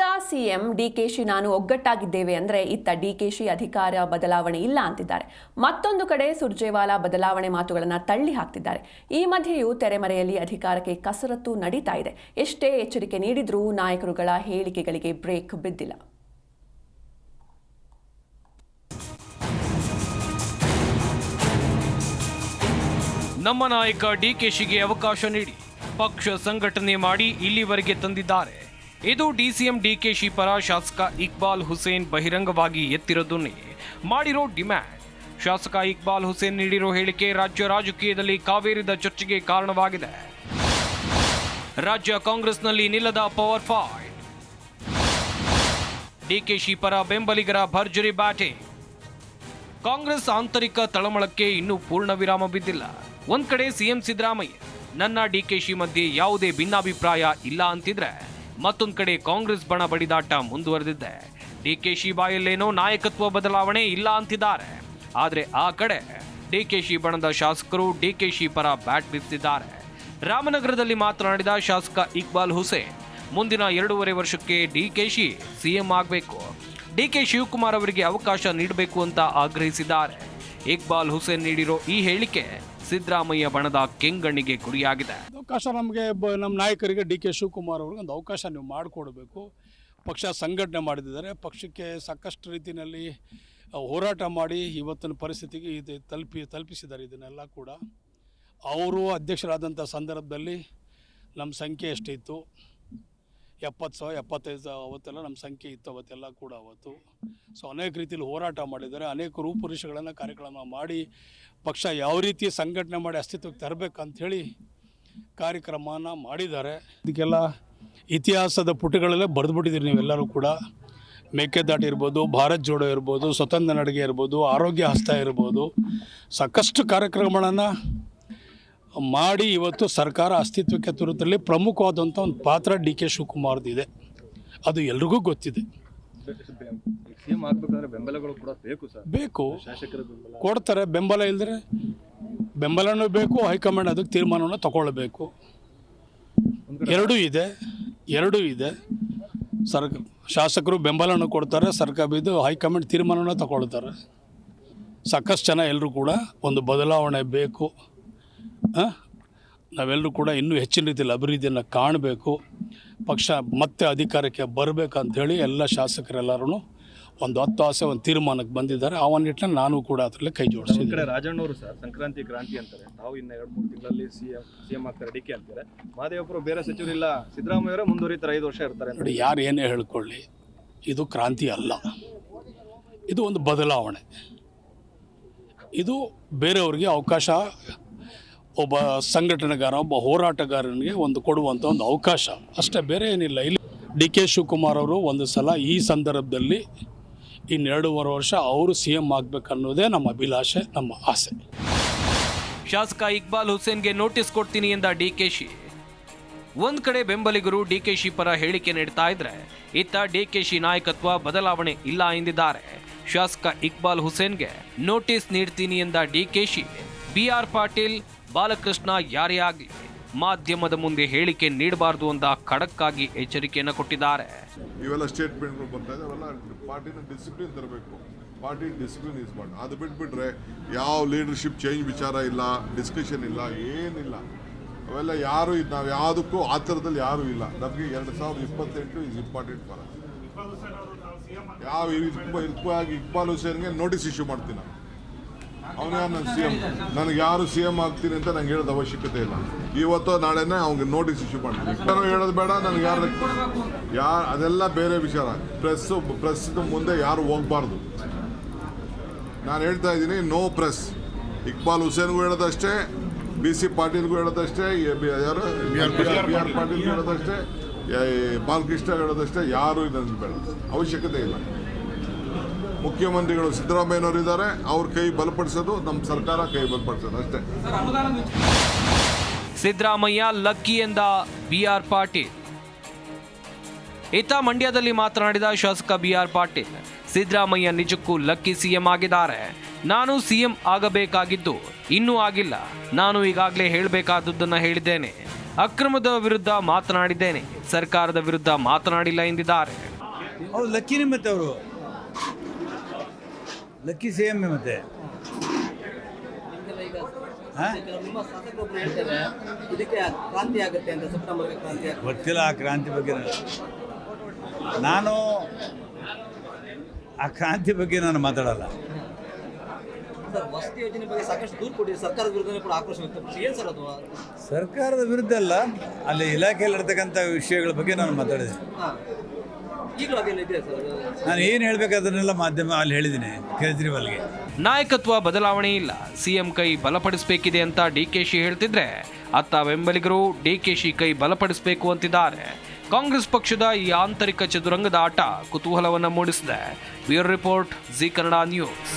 ಅತ್ತ ಸಿಎಂ ಡಿಕೆಶಿ ನಾನು ಒಗ್ಗಟ್ಟಾಗಿದ್ದೇವೆ ಅಂದ್ರೆ ಇತ್ತ ಡಿಕೆಶಿ ಅಧಿಕಾರ ಬದಲಾವಣೆ ಇಲ್ಲ ಅಂತಿದ್ದಾರೆ. ಮತ್ತೊಂದು ಕಡೆ ಸುರ್ಜೇವಾಲಾ ಬದಲಾವಣೆ ಮಾತುಗಳನ್ನು ತಳ್ಳಿ ಹಾಕ್ತಿದ್ದಾರೆ. ಈ ಮಧ್ಯೆಯೂ ತೆರೆಮರೆಯಲ್ಲಿ ಅಧಿಕಾರಕ್ಕೆ ಕಸರತ್ತು ನಡೀತಾ ಇದೆ. ಎಷ್ಟೇ ಎಚ್ಚರಿಕೆ ನೀಡಿದ್ರೂ ನಾಯಕರುಗಳ ಹೇಳಿಕೆಗಳಿಗೆ ಬ್ರೇಕ್ ಬಿದ್ದಿಲ್ಲ. ನಮ್ಮ ನಾಯಕ ಡಿಕೆಶಿಗೆ ಅವಕಾಶ ನೀಡಿ ಪಕ್ಷ ಸಂಘಟನೆ ಮಾಡಿ ಇಲ್ಲಿವರೆಗೆ ತಂದಿದ್ದಾರೆ. ಇದು ಡಿಸಿಎಂ ಡಿಕೆಶಿ ಪರ ಶಾಸಕ ಇಕ್ಬಾಲ್ ಹುಸೇನ್ ಬಹಿರಂಗವಾಗಿ ಎತ್ತಿರೋದನ್ನೇ ಮಾಡಿರೋ ಡಿಮ್ಯಾಂಡ್. ಶಾಸಕ ಇಕ್ಬಾಲ್ ಹುಸೇನ್ ನೀಡಿರೋ ಹೇಳಿಕೆ ರಾಜ್ಯ ರಾಜಕೀಯದಲ್ಲಿ ಕಾವೇರಿದ ಚರ್ಚೆಗೆ ಕಾರಣವಾಗಿದೆ. ರಾಜ್ಯ ಕಾಂಗ್ರೆಸ್ನಲ್ಲಿ ನಿಲ್ಲದ ಪವರ್ ಫೈಟ್ ಡಿಕೆಶಿ ಪರ ಬೆಂಬಲಿಗರ ಭರ್ಜರಿ ಬ್ಯಾಟಿಂಗ್ ಕಾಂಗ್ರೆಸ್ ಆಂತರಿಕ ತಳಮಳಕ್ಕೆ ಇನ್ನೂ ಪೂರ್ಣ ವಿರಾಮ ಬಿದ್ದಿಲ್ಲ. ಒಂದ್ ಕಡೆ ಸಿಎಂ ಸಿದ್ದರಾಮಯ್ಯ, ನನ್ನ ಡಿಕೆಶಿ ಮಧ್ಯೆ ಯಾವುದೇ ಭಿನ್ನಾಭಿಪ್ರಾಯ ಇಲ್ಲ ಅಂತಿದ್ರೆ ಮತ್ತೊಂದ್ ಕಡೆ ಕಾಂಗ್ರೆಸ್ ಬಣ ಬಡಿದಾಟ ಮುಂದುವರೆದಿದೆ. ಡಿಕೆಶಿ ಬಾಯಲ್ಲೇನೋ ನಾಯಕತ್ವ ಬದಲಾವಣೆ ಇಲ್ಲ ಅಂತಿದ್ದಾರೆ. ಆದರೆ ಆ ಕಡೆ ಡಿಕೆಶಿ ಬಣದ ಶಾಸಕರು ಡಿಕೆಶಿ ಪರ ಬ್ಯಾಟ್ ಬೀಸಿದ್ದಾರೆ ರಾಮನಗರದಲ್ಲಿ ಮಾತನಾಡಿದ ಶಾಸಕ ಇಕ್ಬಾಲ್ ಹುಸೇನ್, ಮುಂದಿನ ಎರಡೂವರೆ ವರ್ಷಕ್ಕೆ ಡಿಕೆಶಿ ಸಿಎಂ ಆಗಬೇಕು. ಡಿಕೆ ಶಿವಕುಮಾರ್ ಅವರಿಗೆ ಅವಕಾಶ ನೀಡಬೇಕು ಅಂತ ಆಗ್ರಹಿಸಿದ್ದಾರೆ. ಇಕ್ಬಾಲ್ ಹುಸೇನ್ ನೀಡಿರೋ ಈ ಹೇಳಿಕೆ ಸಿದ್ದರಾಮಯ್ಯ ಬಣದ ಕೆಂಗಣ್ಣಿಗೆ ಗುರಿಯಾಗಿದೆ. ಅವಕಾಶ ನಮಗೆ ನಮ್ಮ ನಾಯಕರಿಗೆ ಡಿ ಕೆ ಶಿವಕುಮಾರ್ ಅವ್ರಿಗೆ ಒಂದು ಅವಕಾಶ ನೀವು ಮಾಡಿಕೊಡ್ಬೇಕು. ಪಕ್ಷ ಸಂಘಟನೆ ಮಾಡಿದ್ದಾರೆ. ಪಕ್ಷಕ್ಕೆ ಸಾಕಷ್ಟು ರೀತಿಯಲ್ಲಿ ಹೋರಾಟ ಮಾಡಿ ಇವತ್ತಿನ ಪರಿಸ್ಥಿತಿಗೆ ಇದು ತಲುಪಿ, ತಲುಪಿಸಿದ್ದಾರೆ ಇದನ್ನೆಲ್ಲ ಕೂಡ. ಅವರು ಅಧ್ಯಕ್ಷರಾದಂಥ ಸಂದರ್ಭದಲ್ಲಿ ನಮ್ಮ ಸಂಖ್ಯೆ ಎಷ್ಟಿತ್ತು? ಎಪ್ಪತ್ತು ಸಾವಿರ, ಎಪ್ಪತ್ತೈದು ಸಾವಿರ ಅವತ್ತೆಲ್ಲ ನಮ್ಮ ಸಂಖ್ಯೆ ಇತ್ತು ಅವತ್ತೆಲ್ಲ ಕೂಡ ಅವತ್ತು. ಸೊ ಅನೇಕ ರೀತಿಯಲ್ಲಿ ಹೋರಾಟ ಮಾಡಿದ್ದಾರೆ. ಅನೇಕ ರೂಪುರುಷಗಳನ್ನು ಕಾರ್ಯಕ್ರಮ ಮಾಡಿ, ಪಕ್ಷ ಯಾವ ರೀತಿ ಸಂಘಟನೆ ಮಾಡಿ ಅಸ್ತಿತ್ವಕ್ಕೆ ತರಬೇಕಂಥೇಳಿ ಕಾರ್ಯಕ್ರಮನ ಮಾಡಿದ್ದಾರೆ. ಇದಕ್ಕೆಲ್ಲ ಇತಿಹಾಸದ ಪುಟಗಳಲ್ಲೇ ಬರೆದುಬಿಟ್ಟಿದ್ದೀರಿ ನೀವೆಲ್ಲರೂ ಕೂಡ. ಮೇಕೆದಾಟು ಇರ್ಬೋದು, ಭಾರತ್ ಜೋಡೋ ಇರ್ಬೋದು, ಸ್ವತಂತ್ರ ನಡಿಗೆ ಇರ್ಬೋದು, ಆರೋಗ್ಯ ಹಸ್ತ ಇರ್ಬೋದು. ಸಾಕಷ್ಟು ಕಾರ್ಯಕ್ರಮಗಳನ್ನು ಮಾಡಿ ಇವತ್ತು ಸರ್ಕಾರ ಅಸ್ತಿತ್ವಕ್ಕೆ ತರುತ್ತಲ್ಲಿ ಪ್ರಮುಖವಾದಂಥ ಒಂದು ಪಾತ್ರ ಡಿ ಕೆ ಶಿವಕುಮಾರ್ದಿದೆ. ಅದು ಎಲ್ರಿಗೂ ಗೊತ್ತಿದೆ. ಬೇಕು ಕೊಡ್ತಾರೆ. ಬೆಂಬಲ ಇಲ್ಲದ್ರೆ ಬೆಂಬಲನೂ ಬೇಕು ಹೈಕಮಾಂಡ್ ಅದಕ್ಕೆ ತೀರ್ಮಾನವನ್ನು ತಗೊಳ್ಬೇಕು. ಎರಡೂ ಇದೆ. ಎರಡೂ ಇದೆ. ಸರ್ ಶಾಸಕರು ಬೆಂಬಲನೂ ಕೊಡ್ತಾರೆ ಸರ್ಕಾರ ಇದು ಹೈಕಮಾಂಡ್ ತೀರ್ಮಾನವನ್ನು ತಗೊಳ್ತಾರೆ. ಸಾಕಷ್ಟು ಜನ ಎಲ್ಲರೂ ಕೂಡ ಒಂದು ಬದಲಾವಣೆ ಬೇಕು? ನಾವೆಲ್ಲರೂ ಕೂಡ ಇನ್ನೂ ಹೆಚ್ಚಿನ ರೀತಿಯಲ್ಲಿ ಅಭಿವೃದ್ಧಿಯನ್ನು ಕಾಣಬೇಕು. ಪಕ್ಷ ಮತ್ತೆ ಅಧಿಕಾರಕ್ಕೆ ಬರಬೇಕಂಥೇಳಿ ಎಲ್ಲ ಶಾಸಕರೆಲ್ಲರೂ ಒಂದು ಹತ್ತು ಆಸೆ ಒಂದು ತೀರ್ಮಾನಕ್ಕೆ ಬಂದಿದ್ದಾರೆ. ಆ ಒಂದು ನಿಟ್ಟಿನಲ್ಲಿ ನಾನು ಕೂಡ ಅದರಲ್ಲಿ ಕೈ ಜೋಡಿಸಿ ಕಡೆ ರಾಜಣ್ಣವರು ಸರ್ ಸಂಕ್ರಾಂತಿ ಕ್ರಾಂತಿ ಅಂತಾರೆ. ತಾವು ಇನ್ನ ಎರಡು ಮೂರು ತಿಂಗಳಲ್ಲಿ ಸಿ ಎಂ ಸಿ ಎಂ ಆಗ್ತಾರೆ ಡಿ ಕೆ ಅಂತಾರೆ ಮಾದೇವಪುರ ಬೇರೆ ಸಚಿವರಿಲ್ಲ. ಸಿದ್ದರಾಮಯ್ಯವರೇ ಮುಂದುವರಿತಾರೆ ಐದು ವರ್ಷ ಇರ್ತಾರೆ ನೋಡಿ ಯಾರು ಏನೇ ಹೇಳ್ಕೊಳ್ಳಿ ಇದು ಕ್ರಾಂತಿ ಅಲ್ಲ. ಇದು ಒಂದು ಬದಲಾವಣೆ. ಇದು ಬೇರೆಯವ್ರಿಗೆ ಅವಕಾಶ ಒಬ್ಬ ಸಂಘಟನೆಗಾರ, ಒಬ್ಬ ಹೋರಾಟಗಾರನಿಗೆ ಒಂದು ಕೊಡುವಂಥ ಒಂದು ಅವಕಾಶ. ಅಷ್ಟೇ ಬೇರೆ ಏನಿಲ್ಲ. ಇಲ್ಲಿ ಡಿ ಕೆ ಶಿವಕುಮಾರ್ ಅವರು ಒಂದು ಸಲ ಈ ಸಂದರ್ಭದಲ್ಲಿ ಇನ್ನೆರಡೂವರೆ ವರ್ಷ ಅವರು ಸಿ ಎಂ ಆಗಬೇಕನ್ನೋದೇ ನಮ್ಮ ಅಭಿಲಾಷೆ, ನಮ್ಮ ಆಸೆ. ಶಾಸಕ ಇಕ್ಬಾಲ್ ಹುಸೇನ್ಗೆ ನೋಟಿಸ್ ಕೊಡ್ತೀನಿ ಎಂದ ಶಿ. ಒಂದ್ ಕಡೆ ಬೆಂಬಲಿಗರು ಡಿ ಕೆ ಶಿ ಪರ ಹೇಳಿಕೆ ನೀಡ್ತಾ ಇದ್ರೆ, ಇತ್ತ ಡಿ ಕೆ ಶಿ ನಾಯಕತ್ವ ಬದಲಾವಣೆ ಇಲ್ಲ ಎಂದಿದ್ದಾರೆ. ಶಾಸಕ ಇಕ್ಬಾಲ್ ಹುಸೇನ್ಗೆ ನೋಟಿಸ್ ನೀಡ್ತೀನಿ ಎಂದ ಬಿ ಆರ್ ಪಾಟೀಲ್ ಬಾಲಕೃಷ್ಣ ಯಾರೇ ಆಗಲಿ ಮಾಧ್ಯಮದ ಮುಂದೆ ಹೇಳಿಕೆ ನೀಡಬಾರದು ಅಂತ ಖಡಕ್ಕಾಗಿ ಎಚ್ಚರಿಕೆಯನ್ನು ಕೊಟ್ಟಿದ್ದಾರೆ ಇವೆಲ್ಲ ಸ್ಟೇಟ್ಮೆಂಟ್ಗಳು ಬರ್ತಾ ಇದೆ ಅವೆಲ್ಲ ಪಾರ್ಟಿನ ಡಿಸಿಪ್ಲಿನ್ ತರಬೇಕು ಪಾರ್ಟಿ ಡಿಸಿಪ್ಲಿನ್ ಯೂಸ್ ಮಾಡಿ ಅದು ಬಿಟ್ಬಿಟ್ರೆ ಯಾವ ಲೀಡರ್ಶಿಪ್ ಚೇಂಜ್ ವಿಚಾರ ಇಲ್ಲ ಡಿಸ್ಕಷನ್ ಇಲ್ಲ ಏನಿಲ್ಲ ಅವೆಲ್ಲ ಯಾರು ಇದು ನಾವು ಯಾವುದಕ್ಕೂ ಆ ಥರದಲ್ಲಿ ಯಾರೂ ಇಲ್ಲ ನಮಗೆ ಎರಡು ಸಾವಿರದ ಇಪ್ಪತ್ತೆಂಟು ಇಸ್ ಇಂಪಾರ್ಟೆಂಟ್ ಫಾರ್ ಯಾವ ಇಕ್ಬಾಲ್ ಇಕ್ಬಾಲ್ ಹುಸೇನ್ಗೆ ನೋಟಿಸ್ ಇಶ್ಯೂ ಮಾಡ್ತೀನಿ ನಾನು ಅವನೇ ನನ್ನ ಸಿ ಎಂ ನನಗೆ ಯಾರು ಸಿ ಎಂ ಆಗ್ತೀನಿ ಅಂತ ನಂಗೆ ಹೇಳೋದು ಅವಶ್ಯಕತೆ ಇಲ್ಲ. ಇವತ್ತು ನಾಳೆನೇ ಅವ್ನಿಗೆ ನೋಟಿಸ್ ಇಶ್ಯೂ ಮಾಡ್ತೀನಿ ನಾನು ಹೇಳೋದು ಬೇಡ ನನಗೆ ಯಾರು ಯಾರು ಅದೆಲ್ಲ ಬೇರೆ ವಿಚಾರ. ಪ್ರೆಸ್ ಪ್ರೆಸ್ ಮುಂದೆ ಯಾರು ಹೋಗಬಾರ್ದು. ನಾನು ಹೇಳ್ತಾ ಇದ್ದೀನಿ ನೋ ಪ್ರೆಸ್ ಇಕ್ಬಾಲ್ ಹುಸೇನ್ಗೂ ಹೇಳೋದಷ್ಟೇ ಬಿ ಸಿ ಪಾಟೀಲ್ಗೂ ಹೇಳೋದಷ್ಟೇ ಎ ಬಿ- ಯಾರು? ಬಿ ಆರ್ ಪಾಟೀಲ್ಗೂ ಹೇಳೋದಷ್ಟೇ ಬಾಲಕೃಷ್ಣ ಹೇಳೋದಷ್ಟೇ ಯಾರು ಇದನ್ನು ಬೇಡ. ಅವಶ್ಯಕತೆ ಇಲ್ಲ. ಮುಖ್ಯಮಂತ್ರಿಗಳು ಸಿದ್ದರಾಮಯ್ಯನವರು ಇದ್ದಾರೆ ಅವ್ರ ಕೈ ಬಲಪಡಿಸೋದು ನಮ್ಮ ಸರ್ಕಾರ ಕೈ ಬಲಪಡಿಸೋದು ಅಷ್ಟೇ. ಸಿದ್ದರಾಮಯ್ಯ ಲಕ್ಕಿ ಎಂದ ಬಿಆರ್ ಪಾಟೀಲ್. ಇತ್ತ ಮಂಡ್ಯದಲ್ಲಿ ಮಾತನಾಡಿದ ಶಾಸಕ ಬಿಆರ್ ಪಾಟೀಲ್ ಸಿದ್ದರಾಮಯ್ಯ ನಿಜಕ್ಕೂ ಲಕ್ಕಿ ಸಿಎಂ ಆಗಿದ್ದಾರೆ. ನಾನು ಸಿಎಂ ಆಗಬೇಕಾಗಿದ್ದು ಇನ್ನೂ ಆಗಿಲ್ಲ. ನಾನು ಈಗಾಗಲೇ ಹೇಳಬೇಕಾದದ್ದನ್ನು ಹೇಳಿದ್ದೇನೆ. ಅಕ್ರಮದ ವಿರುದ್ಧ ಮಾತನಾಡಿದ್ದೇನೆ. ಸರ್ಕಾರದ ವಿರುದ್ಧ ಮಾತನಾಡಿಲ್ಲ ಎಂದಿದ್ದಾರೆ ಅವ್ರು ಲಕ್ಕಿನೇ ಮತ್ತೆ ಅವರು ಲಕ್ಕಿ ಸೇಮ್ ಎಂ ಮತ್ತೆ ಗೊತ್ತಿಲ್ಲ ಆ ಕ್ರಾಂತಿ ಬಗ್ಗೆ. ನಾನು. ಆ ಕ್ರಾಂತಿ ಬಗ್ಗೆ ನಾನು ಮಾತಾಡಲ್ಲ. ಸರ್ಕಾರದ ವಿರುದ್ಧ ಅಲ್ಲ ಅಲ್ಲಿ ಇಲಾಖೆಯಲ್ಲಿ ಇರ್ತಕ್ಕಂಥ ವಿಷಯಗಳ ಬಗ್ಗೆ ನಾನು ಮಾತಾಡಿದ್ದೀನಿ ಹಾಂ. ಈಗಲೂ ಅದೆಲ್ಲ ಇದೆ ಸರ್. ನಾನು ಏನು ಹೇಳಬೇಕಾದ್ರನ್ನೆಲ್ಲ ಮಾಧ್ಯಮ ಅಲ್ಲಿ ಹೇಳಿದ್ದೀನಿ ಕೇಜ್ರಿವಾಲ್ಗೆ. ನಾಯಕತ್ವ ಬದಲಾವಣೆ ಇಲ್ಲ. ಸಿಎಂ ಕೈ ಬಲಪಡಿಸಬೇಕಿದೆ ಅಂತ ಡಿಕೆಶಿ ಹೇಳ್ತಿದ್ರೆ ಅತ್ತ ಬೆಂಬಲಿಗರು ಡಿಕೆಶಿ ಕೈ ಬಲಪಡಿಸಬೇಕು ಅಂತಿದ್ದಾರೆ. ಕಾಂಗ್ರೆಸ್ ಪಕ್ಷದ ಈ ಆಂತರಿಕ ಚದುರಂಗದ ಆಟ ಕುತೂಹಲವನ್ನು ಮೂಡಿಸಿದೆ. Bureau report Zee Kannada news.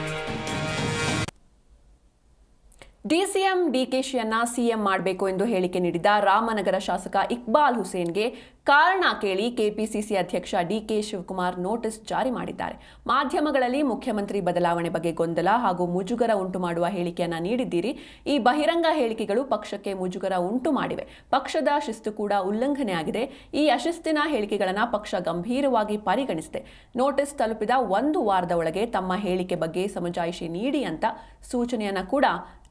DCM ಡಿಕೆಶಿಯನ್ನ CM ಮಾಡಬೇಕು ಎಂದು ಹೇಳಿಕೆ ನೀಡಿದ ರಾಮನಗರ ಶಾಸಕ ಇಕ್ಬಾಲ್ ಹುಸೇನ್ಗೆ ಕಾರಣ ಕೇಳಿ ಕೆಪಿಸಿಸಿ ಅಧ್ಯಕ್ಷ ಡಿಕೆ ಶಿವಕುಮಾರ್ ನೋಟಿಸ್ ಜಾರಿ ಮಾಡಿದ್ದಾರೆ. ಮಾಧ್ಯಮಗಳಲ್ಲಿ ಮುಖ್ಯಮಂತ್ರಿ ಬದಲಾವಣೆ ಬಗ್ಗೆ ಗೊಂದಲ ಹಾಗೂ ಮುಜುಗರ ಉಂಟು ಮಾಡುವ ಹೇಳಿಕೆಯನ್ನ ನೀಡಿದ್ದೀರಿ. ಈ ಬಹಿರಂಗ ಹೇಳಿಕೆಗಳು ಪಕ್ಷಕ್ಕೆ ಮುಜುಗರ ಉಂಟು ಮಾಡಿವೆ. ಪಕ್ಷದ ಶಿಸ್ತು ಕೂಡ ಉಲ್ಲಂಘನೆಯಾಗಿದೆ ಈ ಅಶಿಸ್ತಿನ ಹೇಳಿಕೆಗಳನ್ನು ಪಕ್ಷ ಗಂಭೀರವಾಗಿ ಪರಿಗಣಿಸಿದೆ. ನೋಟಿಸ್ ತಲುಪಿದ ಒಂದು ವಾರದ ಒಳಗೆ ತಮ್ಮ ಹೇಳಿಕೆ ಬಗ್ಗೆ ಸಮಜಾಯಿಷಿ ನೀಡಿ ಅಂತ ಸೂಚನೆಯನ್ನು ಕೂಡ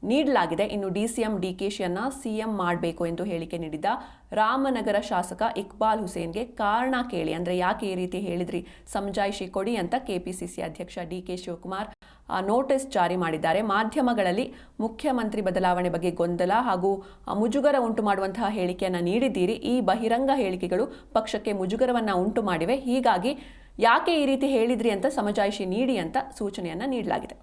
ನೀಡಲಾಗಿದೆ. ಇನ್ನು D C M DCM C CM ಮಾಡಬೇಕು ಎಂದು ಹೇಳಿಕೆ ನೀಡಿದ್ದ ರಾಮನಗರ ಶಾಸಕ ಇಕ್ಬಾಲ್ ಹುಸೇನ್ಗೆ ಕಾರಣ ಕೇಳಿ. ಅಂದರೆ ಯಾಕೆ ಈ ರೀತಿ ಹೇಳಿದ್ರಿ? ಸಮಜಾಯಿಷಿ ಕೊಡಿ ಅಂತ ಕೆಪಿಸಿಸಿ ಅಧ್ಯಕ್ಷ ಡಿಕೆ ಶಿವಕುಮಾರ್ ನೋಟಿಸ್ ಜಾರಿ ಮಾಡಿದ್ದಾರೆ. ಮಾಧ್ಯಮಗಳಲ್ಲಿ ಮುಖ್ಯಮಂತ್ರಿ ಬದಲಾವಣೆ ಬಗ್ಗೆ ಗೊಂದಲ ಹಾಗೂ ಮುಜುಗರ ಉಂಟು ಮಾಡುವಂತಹ ಹೇಳಿಕೆಯನ್ನು ನೀಡಿದ್ದೀರಿ. ಈ ಬಹಿರಂಗ ಹೇಳಿಕೆಗಳು ಪಕ್ಷಕ್ಕೆ ಮುಜುಗರವನ್ನು ಉಂಟು ಮಾಡಿವೆ. ಹೀಗಾಗಿ ಯಾಕೆ ಈ ರೀತಿ ಹೇಳಿದ್ರಿ ಅಂತ ಸಮಜಾಯಿಷಿ ನೀಡಿ ಅಂತ ಸೂಚನೆಯನ್ನು ನೀಡಲಾಗಿದೆ.